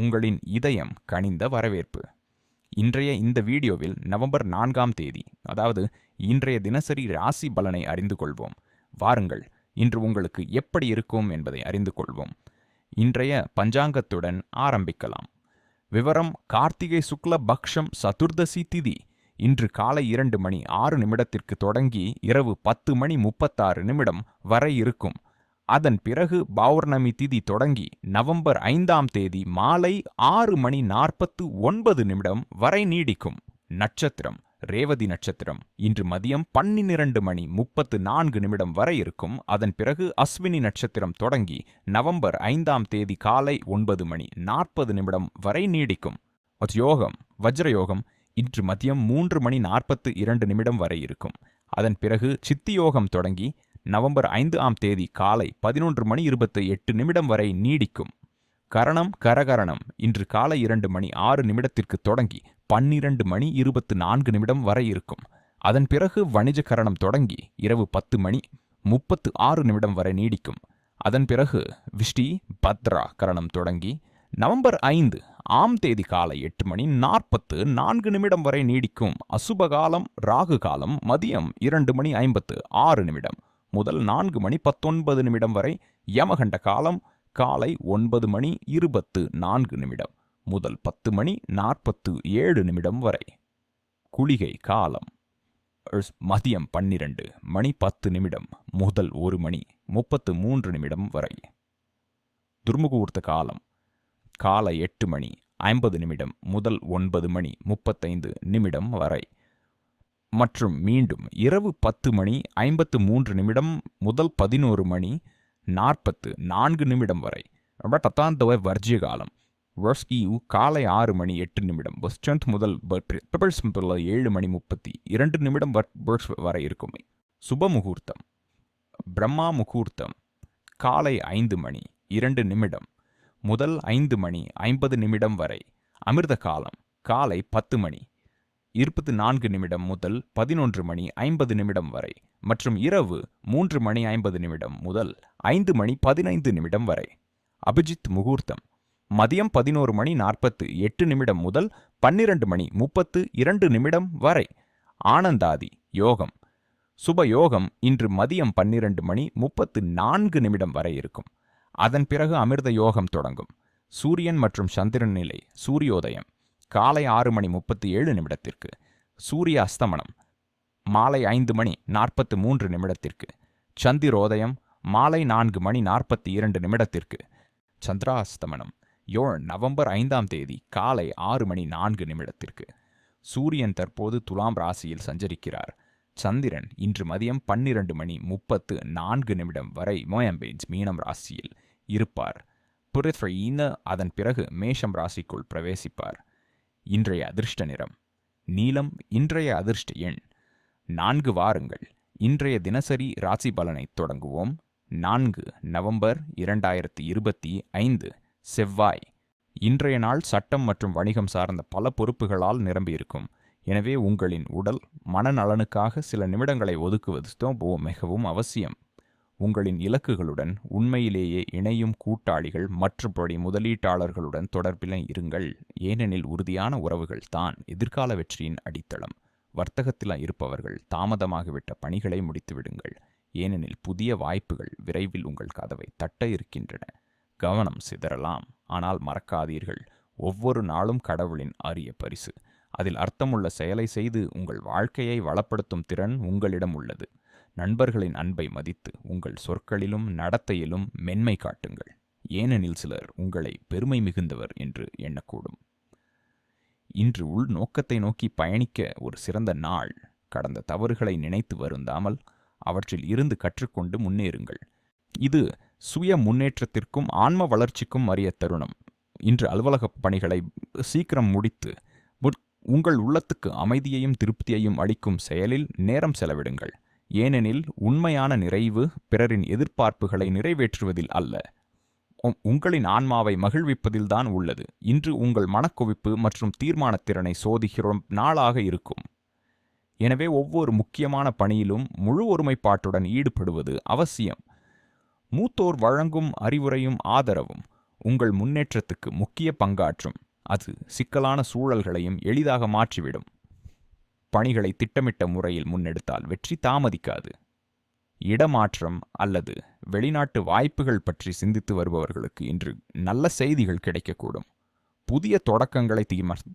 உங்களின் இதயம் கனிந்த வரவேற்பு. இன்றைய இந்த வீடியோவில் நவம்பர் நான்காம் தேதி அதாவது இன்றைய தினசரி ராசி பலனை அறிந்து கொள்வோம். வாருங்கள் இன்று உங்களுக்கு எப்படி இருக்கும் என்பதை அறிந்து கொள்வோம். இன்றைய பஞ்சாங்கத்துடன் ஆரம்பிக்கலாம். விவரம் கார்த்திகை சுக்ல பக்ஷம் சதுர்தசி திதி. இன்று காலை இரண்டு மணி ஆறு நிமிடத்திற்கு தொடங்கி இரவு பத்து மணி முப்பத்தாறு நிமிடம் வரை இருக்கும். அதன் பிறகு பௌர்ணமி திதி தொடங்கி நவம்பர் ஐந்தாம் தேதி மாலை ஆறு மணி நாற்பத்து ஒன்பது நிமிடம் வரை நீடிக்கும். நட்சத்திரம் ரேவதி நட்சத்திரம். இன்று மதியம் பன்னிரண்டு மணி முப்பத்து நான்கு நிமிடம் வரை இருக்கும். அதன் பிறகு அஸ்வினி நட்சத்திரம் தொடங்கி நவம்பர் ஐந்தாம் தேதி காலை ஒன்பது மணி நாற்பது நிமிடம் வரை நீடிக்கும். யோகம் வஜ்ரயோகம் இன்று மதியம் மூன்று மணி நாற்பத்து இரண்டு நிமிடம் வரை இருக்கும். அதன் பிறகு சித்தியோகம் தொடங்கி நவம்பர் ஐந்து ஆம் தேதி காலை பதினொன்று மணி இருபத்தி எட்டு நிமிடம் வரை நீடிக்கும். கரணம் கரகரணம். இன்று காலை இரண்டு மணி ஆறு நிமிடத்திற்கு தொடங்கி பன்னிரண்டு மணி இருபத்து நான்கு நிமிடம் வரை இருக்கும். அதன் பிறகு வணிஜ கரணம் தொடங்கி இரவு பத்து மணி முப்பத்து ஆறு நிமிடம் வரை நீடிக்கும். அதன் பிறகு விஷ்டி பத்ரா கரணம் தொடங்கி நவம்பர் ஐந்து ஆம் தேதி காலை எட்டு மணி நாற்பத்து நான்கு நிமிடம் வரை நீடிக்கும். அசுபகாலம் ராகு காலம் மதியம் இரண்டு மணி ஐம்பத்து ஆறு நிமிடம். முதல் நான்கு மணி பத்தொன்பது நிமிடம் வரை யமகண்ட காலம் காலை ஒன்பது மணி இருபத்து நான்கு நிமிடம் முதல் பத்து மணி நாற்பத்து ஏழு நிமிடம் வரை. குளிகை காலம். மதியம் பன்னிரண்டு மணி பத்து நிமிடம் முதல் ஒரு மணி முப்பத்து மூன்று நிமிடம் வரை. துர்முகூர்த்த காலம். காலை எட்டு மணி ஐம்பது நிமிடம் முதல் ஒன்பது மணி முப்பத்தைந்து நிமிடம் வரை. மற்றும் மீண்டும் இரவு பத்து மணி ஐம்பத்து மூன்று நிமிடம் முதல் பதினோரு மணி நாற்பத்து நான்கு நிமிடம் வரை. ரொம்ப வர்ஜிய காலம். வர்ஸ்கியூ காலை ஆறு மணி எட்டு நிமிடம். வெஸ்டர்ன்த் முதல் ஏழு மணி முப்பத்தி இரண்டு நிமிடம் வரை இருக்கும். சுப முகூர்த்தம். பிரம்மா முகூர்த்தம். காலை ஐந்து மணி இரண்டு நிமிடம். முதல் ஐந்து மணி ஐம்பது நிமிடம் வரை. அமிர்த காலம். காலை பத்து மணி இருபத்தி நான்கு நிமிடம் முதல் பதினொன்று மணி ஐம்பது நிமிடம் வரை மற்றும் இரவு மூன்று மணி ஐம்பது நிமிடம் முதல் ஐந்து மணி பதினைந்து நிமிடம் வரை. அபிஜித் முகூர்த்தம். மதியம் பதினோரு மணி நாற்பத்து எட்டு நிமிடம் முதல் பன்னிரண்டு மணி முப்பத்து இரண்டு நிமிடம் வரை. ஆனந்தாதி யோகம். சுப யோகம் இன்று மதியம் பன்னிரண்டு மணி முப்பத்து நான்கு நிமிடம் வரை இருக்கும். அதன் பிறகு அமிர்த யோகம் தொடங்கும். சூரியன் மற்றும் சந்திரன் நிலை சூரியோதயம். காலை ஆறு மணி முப்பத்தி ஏழு நிமிடத்திற்கு சூரிய அஸ்தமனம் மாலை ஐந்து மணி நாற்பத்து மூன்று நிமிடத்திற்கு சந்திரோதயம் மாலை நான்கு மணி நாற்பத்தி இரண்டு நிமிடத்திற்கு சந்திராஸ்தமனம் யோழ் நவம்பர் ஐந்தாம் தேதி காலை ஆறு மணி நான்கு நிமிடத்திற்கு சூரியன் தற்போது துலாம் ராசியில் சஞ்சரிக்கிறார். சந்திரன் இன்று மதியம் பன்னிரண்டு மணி முப்பத்து நான்கு நிமிடம் வரை மோயம்பேஜ் மீனம் ராசியில் இருப்பார். புரித்ரீன அதன் பிறகு மேஷம் ராசிக்குள் பிரவேசிப்பார். இன்றைய அதிர்ஷ்ட நிறம். நீலம் இன்றைய அதிர்ஷ்ட எண். நான்கு வாருங்கள். இன்றைய தினசரி ராசி பலனை தொடங்குவோம். நான்கு நவம்பர் இரண்டாயிரத்தி இருபத்தி ஐந்து செவ்வாய். இன்றைய நாள் சட்டம் மற்றும் வணிகம் சார்ந்த பல பொறுப்புகளால் நிரம்பியிருக்கும். எனவே உங்களின் உடல் மனநலனுக்காக சில நிமிடங்களை ஒதுக்குவது மிகவும் அவசியம். உங்களின் இலக்குகளுடன் உண்மையிலேயே இணையும் கூட்டாளிகள் மற்றபடி முதலீட்டாளர்களுடன் தொடர்பில் இருங்கள். ஏனெனில் உறுதியான உறவுகள் தான் எதிர்கால வெற்றியின் அடித்தளம். வர்த்தகத்தில் இருப்பவர்கள் தாமதமாகிவிட்ட பணிகளை முடித்துவிடுங்கள். ஏனெனில் புதிய வாய்ப்புகள் விரைவில் உங்கள் கதவை தட்ட இருக்கின்றன. கவனம் சிதறலாம். ஆனால் மறக்காதீர்கள். ஒவ்வொரு நாளும் கடவுளின் அரிய பரிசு. அதில் அர்த்தமுள்ள செயலை செய்து உங்கள் வாழ்க்கையை வளப்படுத்தும் திறன் உங்களிடம் உள்ளது. நண்பர்களின் அன்பை மதித்து உங்கள் சொற்களிலும் நடத்தையிலும் மென்மை காட்டுங்கள். ஏனெனில் சிலர் உங்களை பெருமை மிகுந்தவர் என்று எண்ணக்கூடும். இன்று உள் நோக்கத்தை நோக்கி பயணிக்க ஒரு சிறந்த நாள். கடந்த தவறுகளை நினைத்து வருந்தாமல் அவற்றில் இருந்து கற்றுக்கொண்டு முன்னேறுங்கள். இது சுய முன்னேற்றத்திற்கும் ஆன்ம வளர்ச்சிக்கும் அரிய தருணம். இன்று அலுவலக பணிகளை சீக்கிரம் முடித்து உங்கள் உள்ளத்துக்கு அமைதியையும் திருப்தியையும் அளிக்கும் செயலில் நேரம் செலவிடுங்கள். ஏனெனில் உண்மையான நிறைவு பிறரின் எதிர்பார்ப்புகளை நிறைவேற்றுவதில் அல்ல. உங்களின் ஆன்மாவை மகிழ்விப்பதில்தான் உள்ளது. இன்று உங்கள் மனக்குவிப்பு மற்றும் தீர்மானத்திறனை சோதிக்கிற நாளாக இருக்கும். எனவே ஒவ்வொரு முக்கியமான பணியிலும் முழு ஒருமைப்பாட்டுடன் ஈடுபடுவது அவசியம். மூத்தோர் வழங்கும் அறிவுரையும் ஆதரவும் உங்கள் முன்னேற்றத்துக்கு முக்கிய பங்காற்றும். அது சிக்கலான சூழல்களையும் எளிதாக மாற்றிவிடும். பணிகளை திட்டமிட்ட முறையில் முன்னெடுத்தால் வெற்றி தாமதிக்காது. இடமாற்றம் அல்லது வெளிநாட்டு வாய்ப்புகள் பற்றி சிந்தித்து வருபவர்களுக்கு இன்று நல்ல செய்திகள் கிடைக்கக்கூடும். புதிய தொடக்கங்களை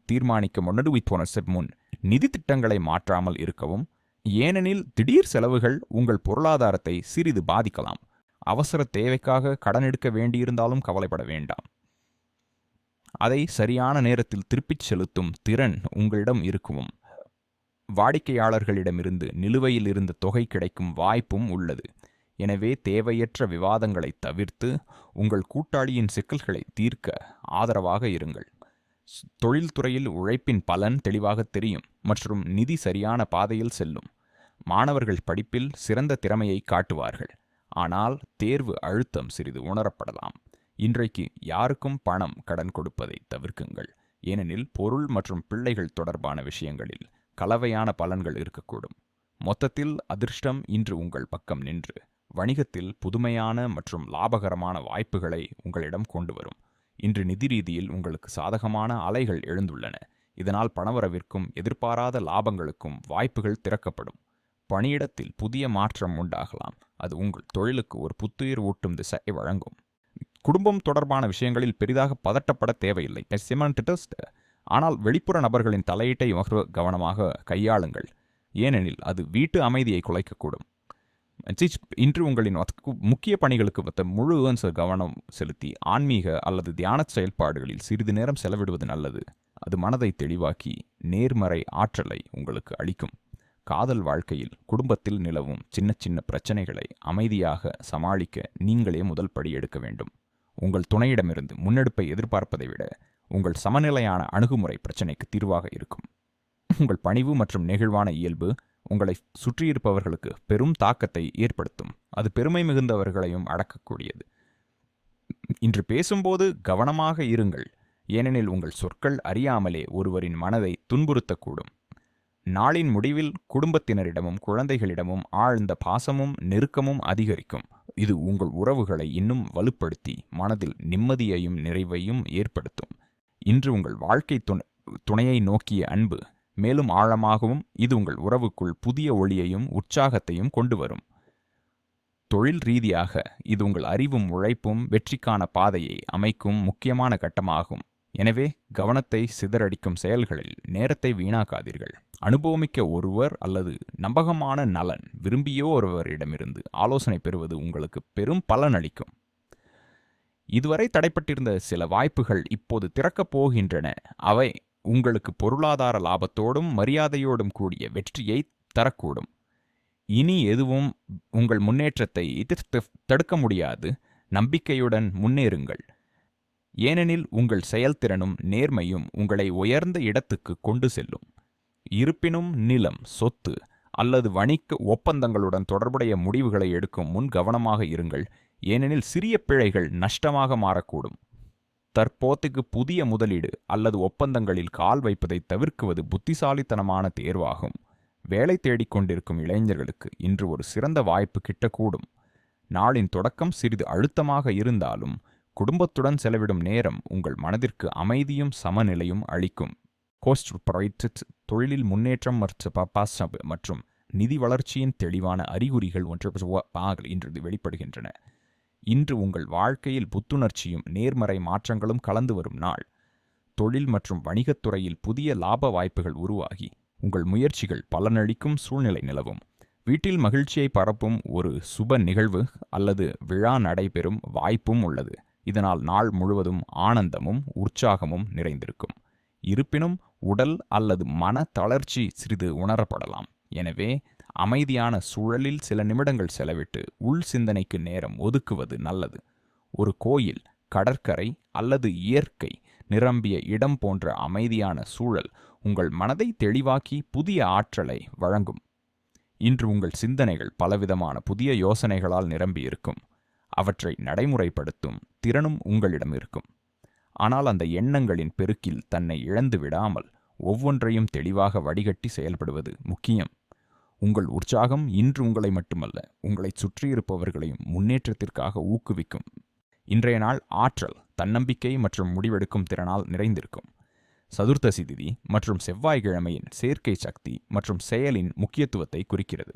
தீர்மானிக்க முன்னெடுவி போன செப் முன் நிதி திட்டங்களை மாற்றாமல் இருக்கவும் ஏனெனில் திடீர் செலவுகள் உங்கள் பொருளாதாரத்தை சிறிது பாதிக்கலாம். அவசர தேவைக்காக கடன் எடுக்க வேண்டியிருந்தாலும் கவலைப்பட வேண்டாம். அதை சரியான நேரத்தில் திருப்பிச் செலுத்தும் திறன் உங்களிடம் இருக்கவும். வாடிக்கையாளர்களிடமிருந்து நிலுவையில் இருந்த தொகை கிடைக்கும் வாய்ப்பும் உள்ளது. எனவே தேவையற்ற விவாதங்களை தவிர்த்து உங்கள் கூட்டாளியின் சிக்கல்களை தீர்க்க ஆதரவாக இருங்கள். தொழில்துறையில் உழைப்பின் பலன் தெளிவாக தெரியும் மற்றும் நிதி சரியான பாதையில் செல்லும். மாணவர்கள் படிப்பில் சிறந்த திறமையை காட்டுவார்கள். ஆனால் தேர்வு அழுத்தம் சிறிது உணரப்படலாம். இன்றைக்கு யாருக்கும் பணம் கடன் கொடுப்பதை தவிர்க்குங்கள். ஏனெனில் பொருள் மற்றும் பிள்ளைகள் தொடர்பான விஷயங்களில் கலவையான பலன்கள் இருக்கக்கூடும். மொத்தத்தில் அதிர்ஷ்டம் இன்று உங்கள் பக்கம் நின்று வணிகத்தில் புதுமையான மற்றும் லாபகரமான வாய்ப்புகளை உங்களிடம் கொண்டு வரும். இன்று நிதி ரீதியில் உங்களுக்கு சாதகமான அலைகள் எழுந்துள்ளன. இதனால் பணவரவிற்கும் எதிர்பாராத லாபங்களுக்கும் வாய்ப்புகள் திறக்கப்படும். பணியிடத்தில் புதிய மாற்றம் உண்டாகலாம். அது உங்கள் தொழிலுக்கு ஒரு புத்துயிர் ஊட்டும் திசையை வழங்கும். குடும்பம் தொடர்பான விஷயங்களில் பெரிதாக பதட்டப்பட தேவையில்லை. ஆனால் வெளிப்புற நபர்களின் தலையீட்டை மிக கவனமாக கையாளுங்கள். ஏனெனில் அது வீட்டு அமைதியை குலைக்கக்கூடும். இன்று உங்களின் முக்கிய பணிகளுக்கு வத்த முழு கவனம் செலுத்தி ஆன்மீக அல்லது தியான செயல்பாடுகளில் சிறிது நேரம் செலவிடுவது நல்லது. அது மனதை தெளிவாக்கி நேர்மறை ஆற்றலை உங்களுக்கு அளிக்கும். காதல் வாழ்க்கையில் குடும்பத்தில் நிலவும் சின்ன சின்ன பிரச்சனைகளை அமைதியாக சமாளிக்க நீங்களே முதல் படி எடுக்க வேண்டும். உங்கள் துணையிடமிருந்து முன்னெடுப்பை எதிர்பார்ப்பதை விட உங்கள் சமநிலையான அணுகுமுறை பிரச்சனைக்கு தீர்வாக இருக்கும். உங்கள் பணிவு மற்றும் நெகிழ்வான இயல்பு உங்களை சுற்றியிருப்பவர்களுக்கு பெரும் தாக்கத்தை ஏற்படுத்தும். அது பெருமை மிகுந்தவர்களையும் அடக்கக்கூடியது. இன்று பேசும்போது கவனமாக இருங்கள். ஏனெனில் உங்கள் சொற்கள் அறியாமலே ஒருவரின் மனதை துன்புறுத்தக்கூடும். நாளின் முடிவில் குடும்பத்தினரிடமும் குழந்தைகளிடமும் ஆழ்ந்த பாசமும் நெருக்கமும் அதிகரிக்கும். இது உங்கள் உறவுகளை இன்னும் வலுப்படுத்தி மனதில் நிம்மதியையும் நிறைவையும் ஏற்படுத்தும். இன்று உங்கள் வாழ்க்கை துணை துணையை நோக்கிய அன்பு மேலும் ஆழமாகவும் இது உங்கள் உறவுக்குள் புதிய ஒளியையும் உற்சாகத்தையும் கொண்டு வரும் தொழில் ரீதியாக இது உங்கள் அறிவும் உழைப்பும் வெற்றிக்கான பாதையை அமைக்கும் முக்கியமான கட்டமாகும். எனவே கவனத்தை சிதறடிக்கும் செயல்களில் நேரத்தை வீணாக்காதீர்கள். அனுபவமிக்க ஒருவர் அல்லது நம்பகமான நலன் விரும்பியோ ஒருவரிடமிருந்து ஆலோசனை பெறுவது உங்களுக்கு பெரும் பலனளிக்கும். இதுவரை தடைப்பட்டிருந்த சில வாய்ப்புகள் இப்போது திறக்கப் போகின்றன. அவை உங்களுக்கு பொருளாதார லாபத்தோடும் மரியாதையோடும் கூடிய வெற்றியை தரக்கூடும். இனி எதுவும் உங்கள் முன்னேற்றத்தை எதிர்த்து தடுக்க முடியாது. நம்பிக்கையுடன் முன்னேறுங்கள். ஏனெனில் உங்கள் செயல்திறனும் நேர்மையும் உங்களை உயர்ந்த இடத்துக்கு கொண்டு செல்லும். இருப்பினும் நிலம் சொத்து அல்லது வணிக ஒப்பந்தங்களுடன் தொடர்புடைய முடிவுகளை எடுக்கும் முன் கவனமாக இருங்கள். ஏனெனில் சிறிய பிழைகள் நஷ்டமாக மாறக்கூடும் தற்போதைக்கு புதிய முதலீடு அல்லது ஒப்பந்தங்களில் கால் வைப்பதை தவிர்க்குவது புத்திசாலித்தனமான தேர்வாகும் வேலை தேடிக்கொண்டிருக்கும் இளைஞர்களுக்கு இன்று ஒரு சிறந்த வாய்ப்பு கிட்டக்கூடும் நாளின் தொடக்கம் சிறிது அழுத்தமாக இருந்தாலும் குடும்பத்துடன் செலவிடும் நேரம் உங்கள் மனதிற்கு அமைதியும் சமநிலையும் அளிக்கும் கோஸ்ட் ப்ரைட் தொழிலில் முன்னேற்றம் மற்றும் பப்பாசப் மற்றும் நிதி வளர்ச்சியின் தெளிவான அறிகுறிகள் ஒன்று இன்று வெளிப்படுகின்றன இன்று உங்கள் வாழ்க்கையில் புத்துணர்ச்சியும் நேர்மறை மாற்றங்களும் கலந்து வரும் நாள். தொழில் மற்றும் வணிகத்துறையில் புதிய லாப வாய்ப்புகள் உருவாகி உங்கள் முயற்சிகள் பலனளிக்கும் சூழ்நிலை நிலவும். வீட்டில் மகிழ்ச்சியை பரப்பும் ஒரு சுப நிகழ்வு அல்லது விழா நடைபெறும் வாய்ப்பும் உள்ளது. இதனால் நாள் முழுவதும் ஆனந்தமும் உற்சாகமும் நிறைந்திருக்கும். இருப்பினும் உடல் அல்லது மன தளர்ச்சி சிறிது உணரப்படலாம். எனவே அமைதியான சூழலில் சில நிமிடங்கள் செலவிட்டு உள் சிந்தனைக்கு நேரம் ஒதுக்குவது நல்லது. ஒரு கோயில் கடற்கரை அல்லது இயற்கை நிரம்பிய இடம் போன்ற அமைதியான சூழல் உங்கள் மனதை தெளிவாக்கி புதிய ஆற்றலை வழங்கும். இன்று உங்கள் சிந்தனைகள் பலவிதமான புதிய யோசனைகளால் நிரம்பியிருக்கும் அவற்றை நடைமுறைப்படுத்தும் திறனும் உங்களிடம் இருக்கும். ஆனால் அந்த எண்ணங்களின் பெருக்கில் தன்னை இழந்து விடாமல் ஒவ்வொன்றையும் தெளிவாக வடிகட்டி செயல்படுவது முக்கியம். உங்கள் உற்சாகம் இன்று உங்களை மட்டுமல்ல உங்களைச் சுற்றியிருப்பவர்களையும் முன்னேற்றத்திற்காக ஊக்குவிக்கும். இன்றைய நாள் ஆற்றல் தன்னம்பிக்கை மற்றும் முடிவெடுக்கும் திறனால் நிறைந்திருக்கும். சதுர்த்தசி திதி மற்றும் செவ்வாய்க்கிழமையின் சேர்க்கை சக்தி மற்றும் செயலின் முக்கியத்துவத்தை குறிக்கிறது.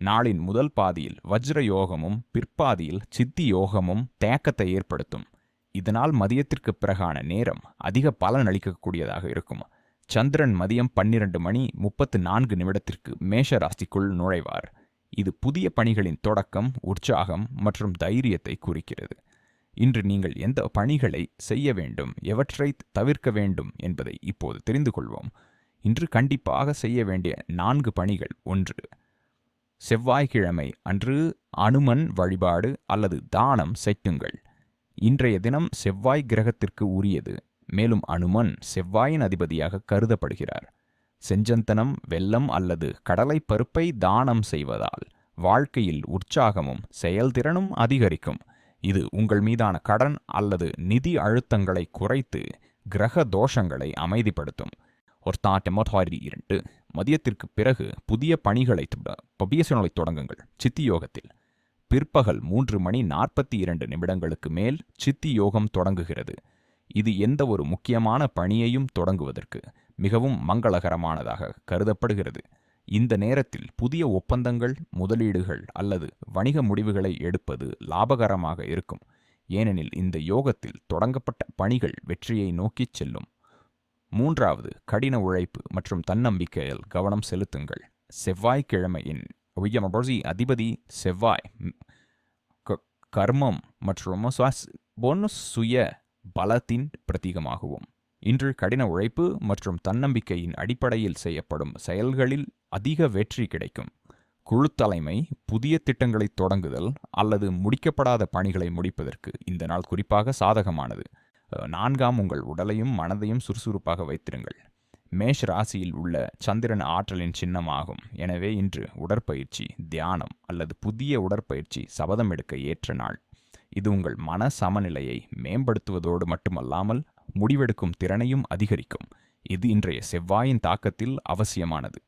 நாளின் முதல் பாதியில் வஜ்ர யோகமும் பிற்பாதியில் சித்தி யோகமும் தேக்கத்தை ஏற்படுத்தும். இதனால் மதியத்திற்கு பிறகான நேரம் அதிக பலன் அளிக்கக்கூடியதாக இருக்கும். சந்திரன் மதியம் பன்னிரண்டு மணி முப்பத்து நான்கு நிமிடத்திற்கு மேஷ ராசிக்குள் நுழைவார். இது புதிய பணிகளின் தொடக்கம் உற்சாகம் மற்றும் தைரியத்தை குறிக்கிறது. இன்று நீங்கள் எந்த பணிகளை செய்ய வேண்டும் எவற்றை தவிர்க்க வேண்டும் என்பதை இப்போது தெரிந்து கொள்வோம். இன்று கண்டிப்பாக செய்ய வேண்டிய நான்கு பணிகள் ஒன்று. செவ்வாய்க்கிழமை அன்று அனுமன் வழிபாடு அல்லது தானம் செய்யுங்கள் இன்றைய தினம் செவ்வாய் கிரகத்திற்கு உரியது. மேலும் அனுமன் செவ்வாயின் அதிபதியாக கருதப்படுகிறார். செஞ்சந்தனம் வெள்ளம் அல்லது கடலை பருப்பை தானம் செய்வதால் வாழ்க்கையில் உற்சாகமும் செயல்திறனும் அதிகரிக்கும். இது உங்கள் மீதான கடன் அல்லது நிதி அழுத்தங்களை குறைத்து கிரக தோஷங்களை அமைதிப்படுத்தும். ஒர்த்தாட்டமோதாரி இரண்டு மதியத்திற்கு பிறகு புதிய பணிகளை பபியசனலை தொடங்குங்கள். சித்தி யோகத்தில் பிற்பகல் மூன்று மணி நாற்பத்தி இரண்டு நிமிடங்களுக்கு மேல் சித்தி யோகம் தொடங்குகிறது. இது எந்த ஒரு முக்கியமான பணியையும் தொடங்குவதற்கு மிகவும் மங்களகரமானதாக கருதப்படுகிறது. இந்த நேரத்தில் புதிய ஒப்பந்தங்கள் முதலீடுகள் அல்லது வணிக முடிவுகளை எடுப்பது லாபகரமாக இருக்கும். ஏனெனில் இந்த யோகத்தில் தொடங்கப்பட்ட பணிகள் வெற்றியை நோக்கிச் செல்லும். மூன்றாவது கடின உழைப்பு மற்றும் தன்னம்பிக்கையில் கவனம் செலுத்துங்கள். செவ்வாய்க்கிழமையின் உயமபொசி அதிபதி செவ்வாய் கர்மம் மற்றும் சுய பலத்தின் பிரதீகமாகவும். இன்று கடின உழைப்பு மற்றும் தன்னம்பிக்கையின் அடிப்படையில் செய்யப்படும் செயல்களில் அதிக வெற்றி கிடைக்கும். குழு தலைமை புதிய திட்டங்களை தொடங்குதல் அல்லது முடிக்கப்படாத பணிகளை முடிப்பதற்கு இந்த நாள் குறிப்பாக சாதகமானது. நான்காம் உங்கள் உடலையும் மனதையும் சுறுசுறுப்பாக வைத்திருங்கள். மேஷ் ராசியில் உள்ள சந்திரன் ஆற்றலின் சின்னமாகும். எனவே இன்று உடற்பயிற்சி தியானம் அல்லது புதிய உடற்பயிற்சி சபதம் எடுக்க ஏற்ற நாள். இது உங்கள் மன சமநிலையை மேம்படுத்துவதோடு மட்டுமல்லாமல் முடிவெடுக்கும் திறனையும் அதிகரிக்கும். இது இன்றைய செவ்வாயின் தாக்கத்தில் அவசியமானது.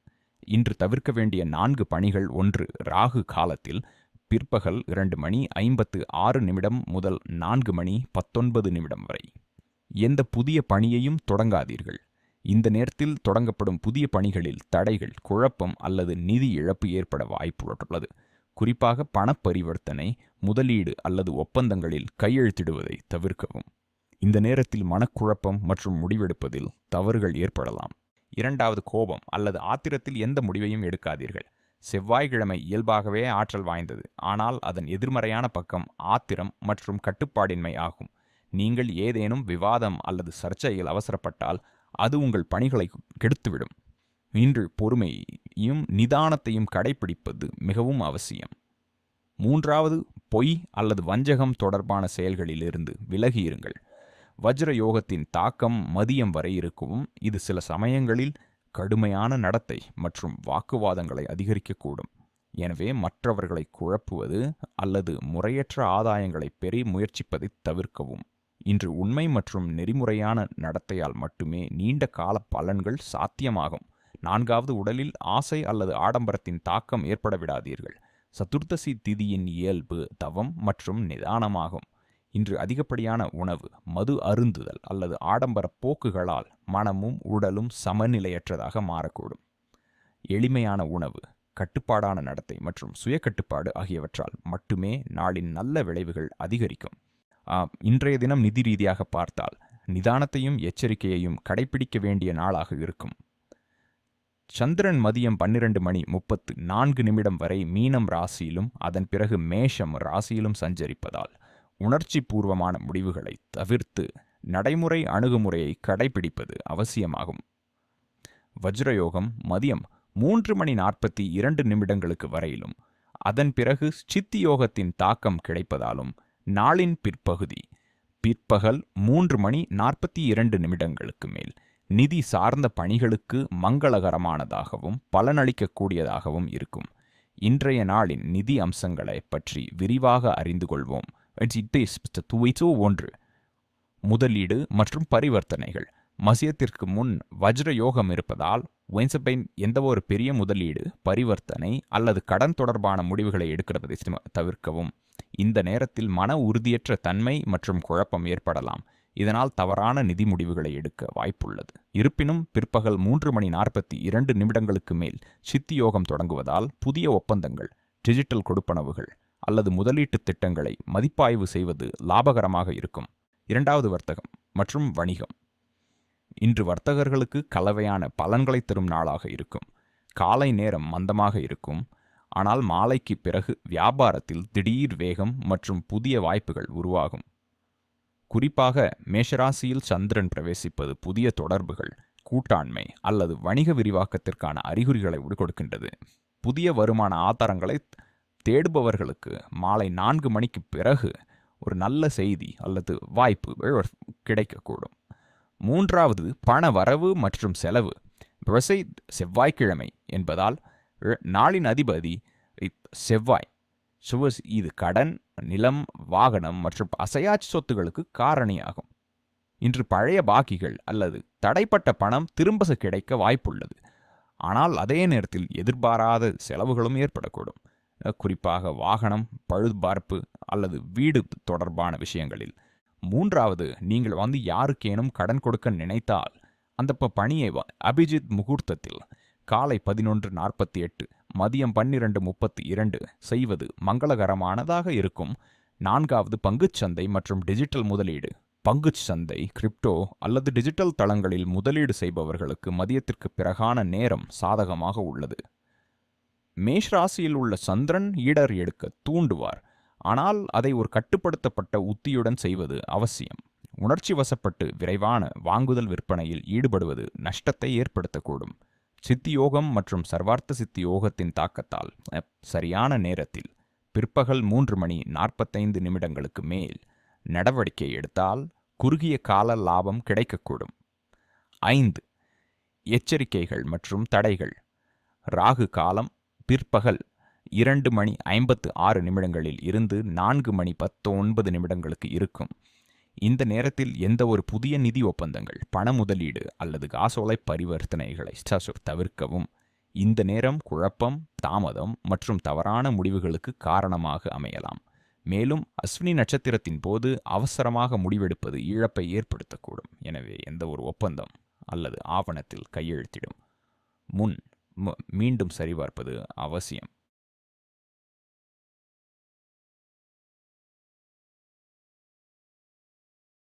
இன்று தவிர்க்க வேண்டிய நான்கு பணிகள் ஒன்று ராகு காலத்தில் பிற்பகல் இரண்டு மணி ஐம்பத்து ஆறு நிமிடம் முதல் நான்கு மணி பத்தொன்பது நிமிடம் வரை. எந்த புதிய பணியையும் தொடங்காதீர்கள். இந்த நேரத்தில் தொடங்கப்படும் புதிய பணிகளில் தடைகள் குழப்பம் அல்லது நிதி இழப்பு ஏற்பட வாய்ப்புள்ளது. குறிப்பாக பணப்பரிவர்த்தனை முதலீடு அல்லது ஒப்பந்தங்களில் கையெழுத்திடுவதை தவிர்க்கவும். இந்த நேரத்தில் மனக்குழப்பம் மற்றும் முடிவெடுப்பதில் தவறுகள் ஏற்படலாம். இரண்டாவது கோபம் அல்லது ஆத்திரத்தில் எந்த முடிவையும் எடுக்காதீர்கள். செவ்வாய்க்கிழமை இயல்பாகவே ஆற்றல் வாய்ந்தது. ஆனால் அதன் எதிர்மறையான பக்கம் ஆத்திரம் மற்றும் கட்டுப்பாடின்மை ஆகும். நீங்கள் ஏதேனும் விவாதம் அல்லது சர்ச்சையில் அவசரப்பட்டால் அது உங்கள் பணிகளை கெடுத்துவிடும். இன்று பொறுமையையும் நிதானத்தையும் கடைபிடிப்பது மிகவும் அவசியம். மூன்றாவது பொய் அல்லது வஞ்சகம் தொடர்பான செயல்களிலிருந்து விலகியிருங்கள். வஜ்ர யோகத்தின் தாக்கம் மதியம் வரை இருக்கவும் இது சில சமயங்களில் கடுமையான நடத்தை மற்றும் வாக்குவாதங்களை அதிகரிக்கக்கூடும். எனவே மற்றவர்களை குழப்புவது அல்லது முறையற்ற ஆதாயங்களை பெறி முயற்சிப்பதை தவிர்க்கவும். இன்று உண்மை மற்றும் நெறிமுறையான நடத்தையால் மட்டுமே நீண்ட கால பலன்கள் சாத்தியமாகும். நான்காவது உடலில் ஆசை அல்லது ஆடம்பரத்தின் தாக்கம் ஏற்பட விடாதீர்கள். சதுர்த்தசி திதியின் இயல்பு தவம் மற்றும் நிதானமாகும். இன்று அதிகப்படியான உணவு மது அருந்துதல் அல்லது ஆடம்பர போக்குகளால் மனமும் உடலும் சமநிலையற்றதாக மாறக்கூடும். எளிமையான உணவு கட்டுப்பாடான நடத்தை மற்றும் சுய கட்டுப்பாடு ஆகியவற்றால் மட்டுமே நாளின் நல்ல விளைவுகள் அதிகரிக்கும். இன்றைய தினம் நிதி ரீதியாக பார்த்தால் நிதானத்தையும் எச்சரிக்கையையும் கடைபிடிக்க வேண்டிய நாளாக இருக்கும். சந்திரன் மதியம் பன்னிரண்டு மணி முப்பத்து நான்கு நிமிடம் வரை மீனம் ராசியிலும் அதன் பிறகு மேஷம் ராசியிலும் சஞ்சரிப்பதால் உணர்ச்சி பூர்வமான முடிவுகளை தவிர்த்து நடைமுறை அணுகுமுறையை கடைபிடிப்பது அவசியமாகும். வஜ்ரயோகம் மதியம் மூன்று மணி நாற்பத்தி இரண்டு நிமிடங்களுக்கு வரையிலும் அதன் பிறகு சித்தி யோகத்தின் தாக்கம் கிடைப்பதாலும் நாளின் பிற்பகுதி பிற்பகல் மூன்று மணி நாற்பத்தி இரண்டு நிமிடங்களுக்கு மேல் நிதி சார்ந்த பணிகளுக்கு மங்களகரமானதாகவும் பலனளிக்கக்கூடியதாகவும் இருக்கும். இன்றைய நாளின் நிதி அம்சங்களை பற்றி விரிவாக அறிந்து கொள்வோம். ஒன்று. முதலீடு மற்றும் பரிவர்த்தனைகள். மசியத்திற்கு முன் வஜ்ர யோகம் இருப்பதால் வென்சபைன் எந்த ஒரு பெரிய முதலீடு பரிவர்த்தனை அல்லது கடன் தொடர்பான முடிவுகளை எடுக்கிறதை தவிர்க்கவும். இந்த நேரத்தில் மன உறுதியற்ற தன்மை மற்றும் குழப்பம் ஏற்படலாம். இதனால் தவறான நிதி முடிவுகளை எடுக்க வாய்ப்புள்ளது. இருப்பினும் பிற்பகல் மூன்று மணி நாற்பத்தி இரண்டு நிமிடங்களுக்கு மேல் சித்தி யோகம் தொடங்குவதால் புதிய ஒப்பந்தங்கள் டிஜிட்டல் கொடுப்பனவுகள் அல்லது முதலீட்டுத் திட்டங்களை மதிப்பாய்வு செய்வது லாபகரமாக இருக்கும். இரண்டாவது வர்த்தகம் மற்றும் வணிகம். இன்று வர்த்தகர்களுக்கு கலவையான பலன்களை தரும் நாளாக இருக்கும். காலை நேரம் மந்தமாக இருக்கும். ஆனால் மாலைக்கு பிறகு வியாபாரத்தில் திடீர் வேகம் மற்றும் புதிய வாய்ப்புகள் உருவாகும். குறிப்பாக மேஷராசியில் சந்திரன் பிரவேசிப்பது புதிய தொடர்புகள் கூட்டாண்மை அல்லது வணிக விரிவாக்கத்திற்கான அறிகுறிகளை கொடுக்கின்றது. புதிய வருமான ஆதாரங்களை தேடுபவர்களுக்கு மாலை நான்கு மணிக்கு பிறகு ஒரு நல்ல செய்தி அல்லது வாய்ப்பு கிடைக்கக்கூடும். மூன்றாவது பண வரவு மற்றும் செலவு. விவசாய செவ்வாய்க்கிழமை என்பதால் நாளின் அதிபதி செவ்வாய் சுவஸ் இது கடன் நிலம் வாகனம் மற்றும் அசையாட்சி சொத்துகளுக்கு காரணியாகும். இன்று பழைய பாக்கிகள் அல்லது தடைப்பட்ட பணம் திரும்ப கிடைக்க வாய்ப்புள்ளது. ஆனால் அதே நேரத்தில் எதிர்பாராத செலவுகளும் ஏற்படக்கூடும். குறிப்பாக வாகனம் பழுதுபார்ப்பு அல்லது வீடு தொடர்பான விஷயங்களில். மூன்றாவது நீங்கள் வந்து யாருக்கேனும் கடன் கொடுக்க நினைத்தால் அந்த பணியை அபிஜித் முகூர்த்தத்தில் காலை பதினொன்று நாற்பத்தி எட்டு மதியம் பன்னிரண்டு முப்பத்தி இரண்டு செய்வது மங்களகரமானதாக இருக்கும். நான்காவது பங்குச்சந்தை மற்றும் டிஜிட்டல் முதலீடு. பங்குச் சந்தை கிரிப்டோ அல்லது டிஜிட்டல் தளங்களில் முதலீடு செய்பவர்களுக்கு மதியத்திற்கு பிறகான நேரம் சாதகமாக உள்ளது. மேஷ் ராசியில் உள்ள சந்திரன் ஈடர் எடுக்க தூண்டுவார். ஆனால் அதை ஒரு கட்டுப்படுத்தப்பட்ட உத்தியுடன் செய்வது அவசியம். உணர்ச்சி வசப்பட்டு விரைவான வாங்குதல் விற்பனையில் ஈடுபடுவது நஷ்டத்தை ஏற்படுத்தக்கூடும். சித்தியோகம் மற்றும் சர்வார்த்த சித்தி யோகத்தின் தாக்கத்தால் சரியான நேரத்தில் பிற்பகல் மூன்று மணி நாற்பத்தைந்து நிமிடங்களுக்கு மேல் நடவடிக்கை எடுத்தால் குறுகிய கால லாபம் கிடைக்கக்கூடும். ஐந்து எச்சரிக்கைகள் மற்றும் தடைகள். ராகு காலம் பிற்பகல் இரண்டு மணி ஐம்பத்து ஆறு நிமிடங்களில் இருந்து நான்கு மணி பத்து ஒன்பது நிமிடங்களுக்கு இருக்கும். இந்த நேரத்தில் எந்த ஒரு புதிய நிதி ஒப்பந்தங்கள் பண முதலீடு அல்லது காசோலை பரிவர்த்தனைகளை தவிர்க்கவும். இந்த நேரம் குழப்பம் தாமதம் மற்றும் தவறான முடிவுகளுக்கு காரணமாக அமையலாம். மேலும் அஸ்வினி நட்சத்திரத்தின் போது அவசரமாக முடிவெடுப்பது இழப்பை ஏற்படுத்தக்கூடும். எனவே எந்த ஒரு ஒப்பந்தம் அல்லது ஆவணத்தில் கையெழுத்திடும். முன் மீண்டும் சரிபார்ப்பது அவசியம்.